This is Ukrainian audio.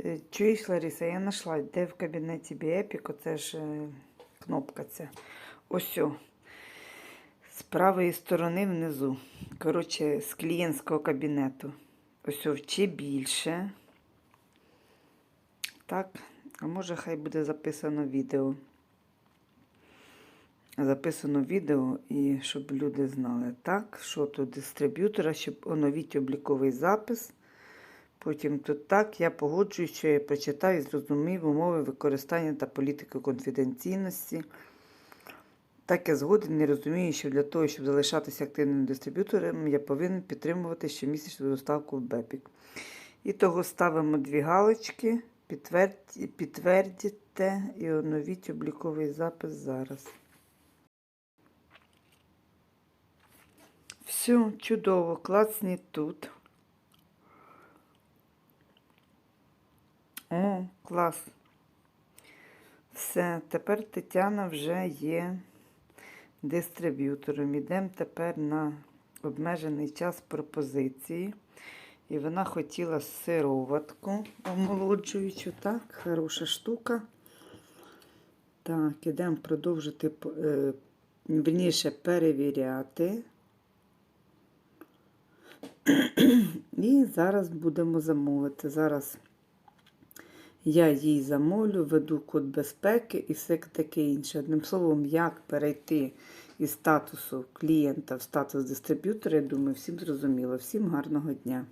Е, Чуєш, Лариса, я знайшла, де в кабінеті Біепік, оце ж е, кнопка ця. Ось. о. З правої сторони внизу. Коротше, з клієнтського кабінету. Ось о, вчи більше. Так, а може хай буде записано відео. Записано відео, і щоб люди знали. Так, що тут дистриб'ютора, щоб оновіть обліковий запис. Потім тут так, я погоджуюсь, що я прочитав і зрозумів умови використання та політики конфіденційності. Так я згоден не розумію, що для того, щоб залишатися активним дистриб'ютором, я повинен підтримувати щомісячну доставку в БЕПІК. І того ставимо дві галочки, підтвердь- підтвердіть і оновіть обліковий запис зараз. Все, чудово, клацніть тут. О, клас. Все, тепер Тетяна вже є дистриб'ютором. Ідемо тепер на обмежений час пропозиції. І вона хотіла сироватку омолоджуючу. Так, хороша штука. Так, ідемо продовжити, е, вірніше, перевіряти. І зараз будемо замовити. Зараз я їй замовлю, веду код безпеки і все таке інше. Одним словом, як перейти із статусу клієнта в статус дистриб'ютора, я думаю, всім зрозуміло. Всім гарного дня!